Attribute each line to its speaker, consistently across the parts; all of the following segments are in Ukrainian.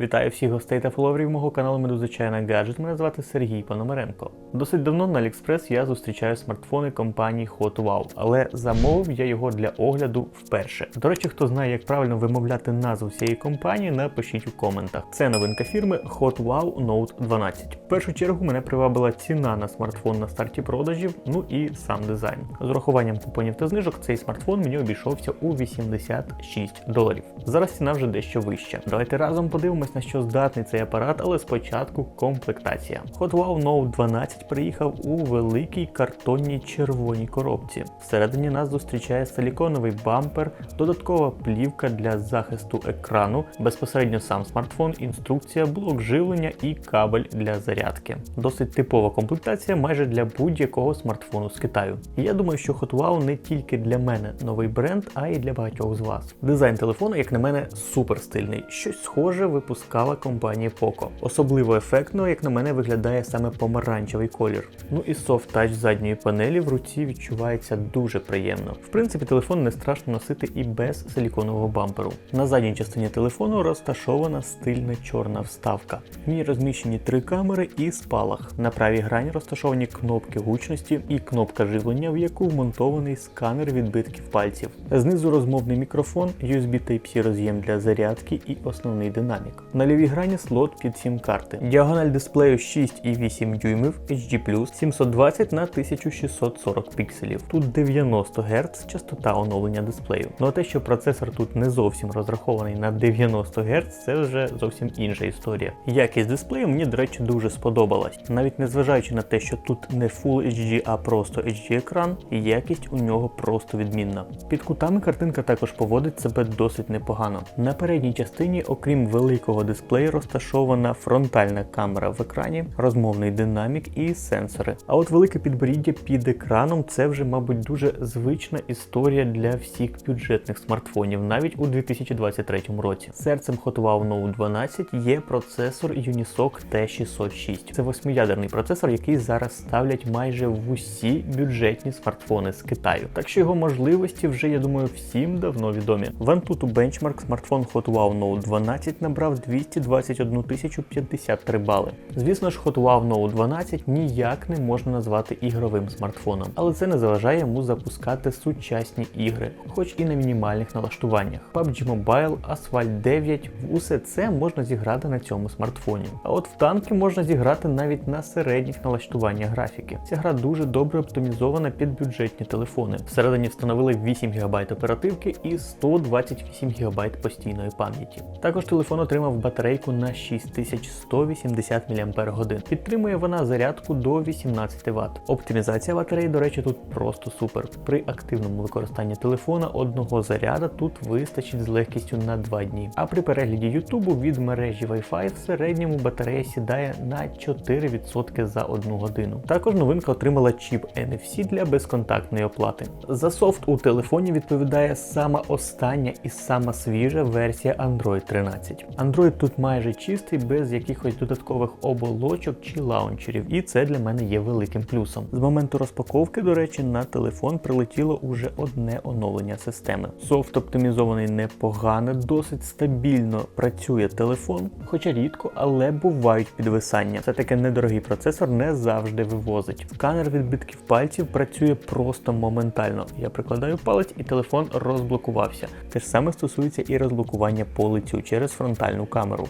Speaker 1: Вітаю всіх гостей та фоловерів мого каналу Медуза Гаджет. Мене звати Сергій Пономаренко. Досить давно на AliExpress я зустрічаю смартфони компанії HotWow, але замовив я його для огляду вперше. До речі, хто знає, як правильно вимовляти назву цієї компанії, напишіть у коментах. Це новинка фірми HotWow Note 12. В першу чергу мене привабила ціна на смартфон на старті продажів, ну і сам дизайн. З урахуванням купонів та знижок цей смартфон мені обійшовся у 86 доларів. Зараз ціна вже дещо вища. Давайте разом подивимось на що здатний цей апарат, але спочатку комплектація. HotWow Note 12 приїхав у великій картонній червоній коробці. Всередині нас зустрічає силіконовий бампер, додаткова плівка для захисту екрану, безпосередньо сам смартфон, інструкція, блок живлення і кабель для зарядки. Досить типова комплектація майже для будь-якого смартфону з Китаю. Я думаю, що HotWow не тільки для мене новий бренд, а й для багатьох з вас. Дизайн телефону, як на мене, супер стильний. Щось схоже випускала компанія Poco. Особливо ефектно, як на мене, виглядає саме помаранчевий колір. Ну і touch задньої панелі в руці відчувається дуже приємно. В принципі, телефон не страшно носити і без силіконового бамперу. На задній частині телефону розташована стильна чорна вставка. В ній розміщені три камери і спалах. На правій грані розташовані кнопки гучності і кнопка живлення, в яку вмонтований сканер відбитків пальців. Знизу розмовний мікрофон, USB Type-C роз'єм для зарядки і основний динамік. На лівій грані слот під сім карти. Діагональ дисплею 6,8 дюймів HD+, 720 на 1640 пікселів. Тут 90 Гц частота оновлення дисплею. Ну а те, що процесор тут не зовсім розрахований на 90 Гц, це вже зовсім інша історія. Якість дисплею мені, до речі, дуже сподобалась. Навіть незважаючи на те, що тут не Full HD, а просто HD екран, якість у нього просто відмінна. Під кутами картинка також поводить себе досить непогано. На передній частині, окрім великого дисплею, розташована фронтальна камера в екрані, розмовний динамік і сенсори. А от велике підборіддя під екраном це вже, мабуть, дуже звична історія для всіх бюджетних смартфонів, навіть у 2023 році. Серцем HotWow Note 12 є процесор Unisoc T606. Це восьмиядерний процесор, який зараз ставлять майже в усі бюджетні смартфони з Китаю. Так що його можливості вже, я думаю, всім давно відомі. В Antutu Benchmark смартфон HotWow Note 12 набрав 221 тисячу 53 бали. Звісно ж, HotWow Note 12 ніяк не можна назвати ігровим смартфоном, але це не заважає йому запускати сучасні ігри, хоч і на мінімальних налаштуваннях. PUBG Mobile, Asphalt 9, усе це можна зіграти на цьому смартфоні. А от в танки можна зіграти навіть на середніх налаштуваннях графіки. Ця гра дуже добре оптимізована під бюджетні телефони. Всередині встановили 8 ГБ оперативки і 128 ГБ постійної пам'яті. Також телефон отримав батарейку на 6180 мАч. Підтримує вона зарядку до 18 Вт. Оптимізація батареї, до речі, тут просто супер. При активному використанні телефона одного заряда тут вистачить з легкістю на 2 дні. А при перегляді Ютубу від мережі Wi-Fi в середньому батарея сідає на 4% за 1 годину. Також новинка отримала чіп NFC для безконтактної оплати. За софт у телефоні відповідає сама остання і сама свіжа версія Android 13. Android тут майже чистий, без якихось додаткових оболочок чи лаунчерів, і це для мене є великим плюсом. З моменту розпаковки, до речі, на телефон прилетіло уже одне оновлення системи. Софт оптимізований непогано, досить стабільно працює телефон, хоча рідко, але бувають підвисання. Це таки недорогий процесор не завжди вивозить. Сканер відбитків пальців працює просто моментально. Я прикладаю палець і телефон розблокувався. Те ж саме стосується і розблокування по лицю через фронтальну камеру.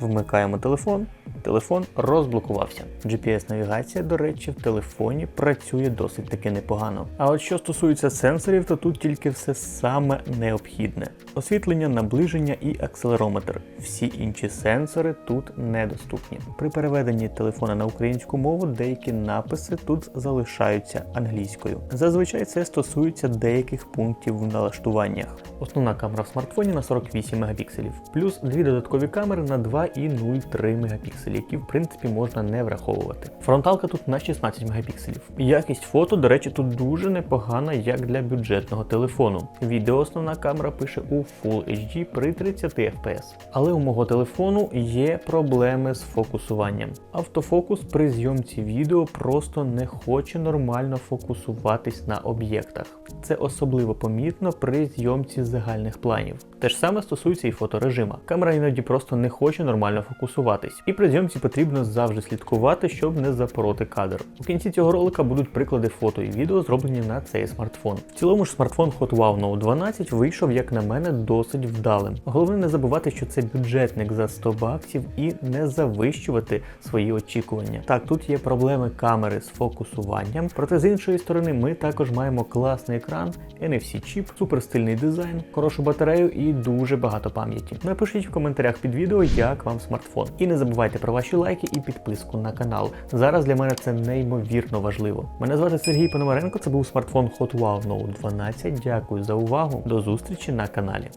Speaker 1: Вмикаємо телефон, телефон розблокувався. GPS-навігація, до речі, в телефоні працює досить таки непогано. А от що стосується сенсорів, то тут тільки все саме необхідне: освітлення, наближення і акселерометр. Всі інші сенсори тут недоступні. При переведенні телефона на українську мову деякі написи тут залишаються англійською. Зазвичай це стосується деяких пунктів в налаштуваннях. Основна камера в смартфоні на 48 мегапікселів, плюс дві додаткові камери на 2 і 0,3 мегапікселів. мегапікселі, які в принципі можна не враховувати. Фронталка тут на 16 мегапікселів. Якість фото, до речі, тут дуже непогана, як для бюджетного телефону. Відео основна камера пише у Full HD при 30 FPS. Але у мого телефону є проблеми з фокусуванням. Автофокус при зйомці відео просто не хоче нормально фокусуватись на об'єктах. Це особливо помітно при зйомці загальних планів. Те ж саме стосується і фоторежима. Камера іноді просто не хоче нормально фокусуватись, і при зйомці потрібно завжди слідкувати, щоб не запороти кадр. У кінці цього ролика будуть приклади фото і відео, зроблені на цей смартфон. В цілому ж смартфон Hotwow Note 12 вийшов, як на мене, досить вдалим. Головне не забувати, що це бюджетник за 100 баксів і не завищувати свої очікування. Так, тут є проблеми камери з фокусуванням, проте з іншої сторони ми також маємо класний екран, NFC-чіп, суперстильний дизайн, хорошу батарею і дуже багато пам'яті. Напишіть в коментарях під відео, як вам смартфон. І не забувайте про ваші лайки і підписку на канал. Зараз для мене це неймовірно важливо. Мене звати Сергій Пономаренко, це був смартфон Hotwow Note 12. Дякую за увагу. До зустрічі на каналі.